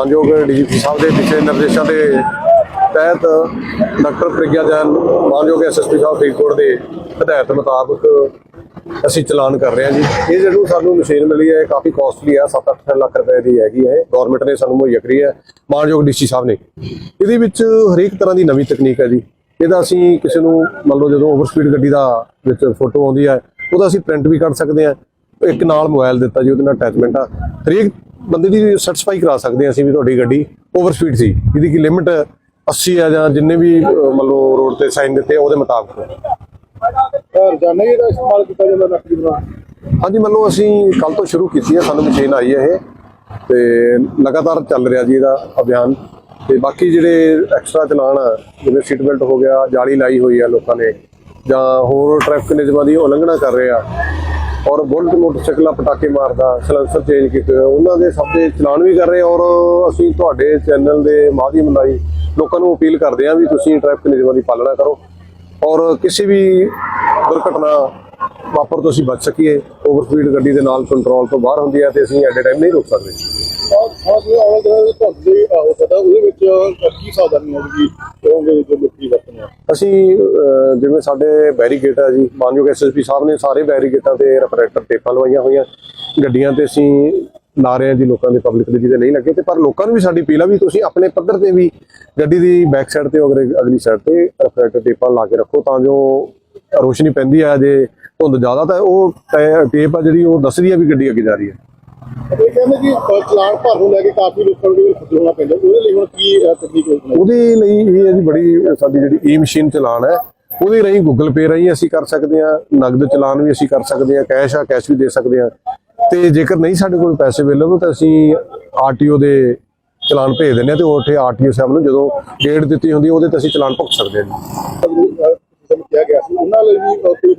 ਮਾਨਯੋਗ ਡੀਜੀਪੀ ਸਾਹਿਬ ਦੇ ਪਿਛਲੇ ਨਿਰਦੇਸ਼ਾਂ ਦੇ ਤਹਿਤ ਡਾਕਟਰ ਪ੍ਰਗਿਆ ਜੈਨ, ਮਾਨਯੋਗ ਐਸਐਸਪੀ ਸਾਹਿਬ ਫਰੀਦਕੋਟ ਦੇ ਹਦਾਇਤ ਮੁਤਾਬਕ ਅਸੀਂ ਚਲਾਨ ਕਰ ਰਹੇ ਹਾਂ ਜੀ। ਇਹ ਜਿਹੜੀ ਸਾਨੂੰ ਮਸ਼ੀਨ ਮਿਲੀ ਹੈ ਕਾਫੀ ਕਾਸਟਲੀ ਹੈ 7-8 ਲੱਖ ਰੁਪਏ ਦੀ ਹੈਗੀ ਹੈ। ਗਵਰਨਮੈਂਟ ਨੇ ਸਾਨੂੰ ਮੁਹੱਈਆ ਕਰੀ ਹੈ। ਮਾਨਯੋਗ ਡੀਸੀ ਸਾਹਿਬ ਨੇ। ਇਹਦੇ ਵਿੱਚ ਹਰੇਕ ਤਰ੍ਹਾਂ ਦੀ ਨਵੀਂ ਤਕਨੀਕ ਹੈ ਜੀ। ਇਹਦਾ ਅਸੀਂ ਕਿਸੇ ਨੂੰ ਮੰਨ ਲਓ ਜਦੋਂ ਓਵਰ ਸਪੀਡ ਗੱਡੀ ਦਾ ਵਿੱਚ ਫੋਟੋ ਆਉਂਦੀ ਹੈ, ਉਹਦਾ ਅਸੀਂ ਪ੍ਰਿੰਟ ਵੀ ਕੱਢ ਸਕਦੇ ਹਾਂ। ਇੱਕ ਨਾਲ ਮੋਬਾਈਲ ਦਿੱਤਾ ਜੀ, ਉਹਦੇ ਨਾਲ ਅਟੈਚਮੈਂਟ ਆ। ਹਰੇਕ ਬੰਦੇ ਦੀ ਸੈਟੀਸਫਾਈ ਕਰਾ ਸਕਦੇ ਹਾਂ ਅਸੀਂ ਵੀ ਤੁਹਾਡੀ ਗੱਡੀ ਓਵਰ ਸਪੀਡ ਸੀ ਇਹਦੀ ਕੀ ਲਿਮਿਟ 80 ਆ ਜਾਂ ਜਿੰਨੇ ਵੀ ਮੰਨ ਲਓ ਰੋਡ ਤੇ ਸਾਈਨ ਦਿੱਤੇ ਉਹਦੇ ਮੁਤਾਬਕ। ਰੋਜ਼ਾਨਾ ਹੀ ਇਹਦਾ ਇਸਤੇਮਾਲ ਕੀਤਾ ਜਾਂਦਾ ਨਕਲੀ ਬਣਾ। ਹਾਂਜੀ ਮੰਨ ਲਓ ਅਸੀਂ ਕੱਲ ਤੋਂ ਸ਼ੁਰੂ ਕੀਤੀ ਹੈ ਸਾਨੂੰ ਮਸ਼ੀਨ ਆਈ ਹੈ ਇਹ ਤੇ ਲਗਾਤਾਰ ਚੱਲ ਰਿਹਾ ਜੀ ਇਹਦਾ ਅਭਿਆਨ। ਤੇ ਬਾਕੀ ਜਿਹੜੇ ਐਕਸਟਰਾ ਚਲਾਨ ਆ, ਜਿਵੇਂ ਸੀਟ ਬੈਲਟ ਹੋ ਗਿਆ ਜਾਲੀ ਲਾਈ ਹੋਈ ਆ ਲੋਕਾਂ ਨੇ ਜਾਂ ਹੋਰ ਟ੍ਰੈਫਿਕ ਨਿਯਮਾਂ ਦੀ ਉਲੰਘਣਾ ਕਰ ਰਹੇ ਆ ਔਰ ਬੁਲਟ ਮੋਟਰਸਾਈਕਲਾਂ ਪਟਾਕੇ ਮਾਰਦਾ ਸਲੈਂਸਰ ਚੇਂਜ ਕੀਤੇ ਹੋਏ, ਉਹਨਾਂ ਦੇ ਸਭ ਦੇ ਚਲਾਨ ਵੀ ਕਰ ਰਹੇ ਔਰ ਅਸੀਂ ਤੁਹਾਡੇ ਚੈਨਲ ਦੇ ਮਾਧਿਅਮ ਰਾਹੀਂ ਲੋਕਾਂ ਨੂੰ ਅਪੀਲ ਕਰਦੇ ਹਾਂ ਵੀ ਤੁਸੀਂ ਟ੍ਰੈਫਿਕ ਨਿਯਮਾਂ ਦੀ ਪਾਲਣਾ ਕਰੋ ਔਰ ਕਿਸੇ ਵੀ ਦੁਰਘਟਨਾ ਵਾਪਰ ਤੋਂ ਅਸੀਂ ਬਚ ਸਕੀਏ ਓਵਰਸਪੀਡ ਗੱਡੀ ਦੇ ਨਾਲ ਕੰਟਰੋਲ ਤੋਂ ਬਾਹਰ ਹੁੰਦੀ ਹੈ ਤੇ ਅਸੀਂ ਐਟ ਟਾਈਮ ਨਹੀਂ ਰੋਕ ਸਕਦੇ। ਬਹੁਤ ਬਹੁਤ ਆਉਣਾ ਜਿਹੜਾ ਤੁਹਾਡੇ ਹੋ ਸਕਦਾ ਉਹਦੇ ਵਿੱਚ ਕੀ ਸਾਵਧਾਨੀ ਹੋਵੇਗੀ ਉਹਦੇ ਵਿੱਚ ਲੋਕੀ ਅਸੀਂ ਜਿਵੇਂ ਸਾਡੇ ਬੈਰੀਕੇਡ ਆ ਜੀ ਮਾਨਯੋਗ ਐਸਐਸਪੀ ਸਾਹਿਬ ਨੇ ਸਾਰੇ ਬੈਰੀਕੇਟਾਂ ਤੇ ਰੈਫਰੈਕਟਰ ਟੇਪਾਂ ਲਵਾਈਆਂ ਹੋਈਆਂ। ਗੱਡੀਆਂ ਤੇ ਅਸੀਂ ਲਾ ਰਹੇ ਹਾਂ ਜੀ ਲੋਕਾਂ ਦੇ ਪਬਲਿਕ ਦੇ ਜਿਹਦੇ ਨਹੀਂ ਲੱਗੇ ਤੇ, ਪਰ ਲੋਕਾਂ ਨੂੰ ਵੀ ਸਾਡੀ ਅਪੀਲ ਆ ਵੀ ਤੁਸੀਂ ਆਪਣੇ ਪੱਧਰ ਤੇ ਵੀ ਗੱਡੀ ਦੀ ਬੈਕ ਸਾਈਡ ਤੇ ਅਗਲੇ, ਅਗਲੀ ਸਾਈਡ ਤੇ ਰੈਫਰੈਕਟਰ ਟੇਪਾਂ ਲਾ ਕੇ ਰੱਖੋ ਤਾਂ ਜੋ ਰੋਸ਼ਨੀ ਪੈਂਦੀ ਆ, ਜੇ ਧੁੰਦ ਜ਼ਿਆਦਾ ਤਾਂ ਉਹ ਟੈ- ਟੇਪ ਆ ਜਿਹੜੀ ਉਹ ਦੱਸਦੀ ਆ ਵੀ ਗੱਡੀ ਅੱਗੇ ਜਾ ਰਹੀ ਹੈ। ਇਹ ਕਹਿੰਦੇ ਕਿ ਅ, ਚਲਾਨ ਭਰਨ ਨੂੰ ਲੈ ਕੇ ਕਾਫੀ ਲੋਕਾਂ ਨੂੰ ਵੀ ਖੁਦਲਾਉਣਾ ਪੈਂਦਾ ਉਹਦੇ ਲਈ ਹੁਣ ਕੀ ਅ, ਤਕਨੀਕ ਹੋਣੀ ਉਹਦੇ ਲਈ ਇਹ ਹੈ ਜੀ ਬੜੀ ਸਾਡੀ ਜਿਹੜੀ ਈ ਮਸ਼ੀਨ ਚਲਾਨ ਹੈ ਉਹਦੇ ਰਾਹੀਂ ਗੂਗਲ ਪੇ ਰਾਹੀਂ ਅਸੀਂ ਕਰ ਸਕਦੇ ਹਾਂ ਨਗਦ ਚਲਾਨ ਵੀ ਅਸੀਂ ਕਰ ਸਕਦੇ ਹਾਂ ਕੈਸ਼ ਆ ਕੈਸ਼ ਵੀ ਦੇ ਸਕਦੇ ਹਾਂ। ਤੇ ਜੇਕਰ ਨਹੀਂ ਸਾਡੇ ਕੋਲ ਪੈਸੇ ਅਵੇਲੇਬਲ ਤਾਂ ਅਸੀਂ ਆਰਟੀਓ ਦੇ ਚਲਾਨ ਭੇਜ ਦਿੰਦੇ ਹਾਂ ਤੇ ਉੱਥੇ ਆਰਟੀਓ ਸਾਹਿਬ ਨੂੰ ਜਦੋਂ ਡੇਟ ਦਿੱਤੀ ਹੁੰਦੀ ਉਹਦੇ ਤੇ ਅਸੀਂ ਚਲਾਨ ਭੁਗਤ ਸਕਦੇ ਹਾਂ ਜੀ। ਕਿਹਾ ਗਿਆ ਸੀ ਉਹਨਾਂ ਲਈ ਵੀ ਕੋਈ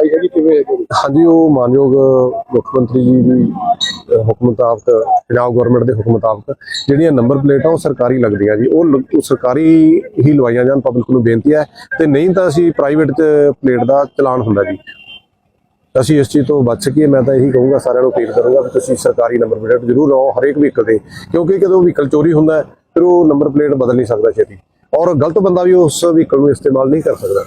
ਸਖਤਾਈ ਹੈਗੀ ਕਿਵੇਂ ਹੈ ਹਾਂਜੀ, ਉਹ ਮਾਨਯੋਗ ਮੁੱਖ ਮੰਤਰੀ ਜੀ ਦੀ ਹੁਕਮ ਮੁਤਾਬਕ, ਪੰਜਾਬ ਗਵਰਨਮੈਂਟ ਦੇ ਹੁਕਮ ਮੁਤਾਬਕ ਜਿਹੜੀਆਂ ਨੰਬਰ ਪਲੇਟਾਂ ਉਹ ਸਰਕਾਰੀ ਲੱਗਦੀਆਂ ਜੀ। ਉਹ ਸਰਕਾਰੀ ਹੀ ਲਵਾਈਆਂ ਜਾਣ ਪਬਲਿਕ ਨੂੰ ਬੇਨਤੀ ਹੈ। ਤੇ ਨਹੀਂ ਤਾਂ ਅਸੀਂ ਪ੍ਰਾਈਵੇਟ ਪਲੇਟ ਦਾ ਚਲਾਨ ਹੁੰਦਾ ਜੀ। ਅਸੀਂ ਇਸ ਚੀਜ਼ ਤੋਂ ਬਚ ਸਕੀਏ, ਮੈਂ ਤਾਂ ਇਹੀ ਕਹੂੰਗਾ, ਸਾਰਿਆਂ ਨੂੰ ਅਪੀਲ ਕਰੂੰਗਾ ਵੀ ਤੁਸੀਂ ਸਰਕਾਰੀ ਨੰਬਰ ਪਲੇਟ ਜ਼ਰੂਰ ਲਵਾਓ ਹਰੇਕ ਵਹੀਕਲ ਦੇ ਕਿਉਂਕਿ ਜਦੋਂ ਵਹੀਕਲ ਚੋਰੀ ਹੁੰਦਾ ਫਿਰ ਉਹ ਨੰਬਰ ਪਲੇਟ ਬਦਲ ਨਹੀਂ ਸਕਦਾ ਛੇਤੀ। ਔਰ ਗਲਤ ਬੰਦਾ ਵੀ ਉਸ ਵਹੀਕਲ ਨੂੰ ਇਸਤੇਮਾਲ ਨਹੀਂ ਕਰ ਸਕਦਾ।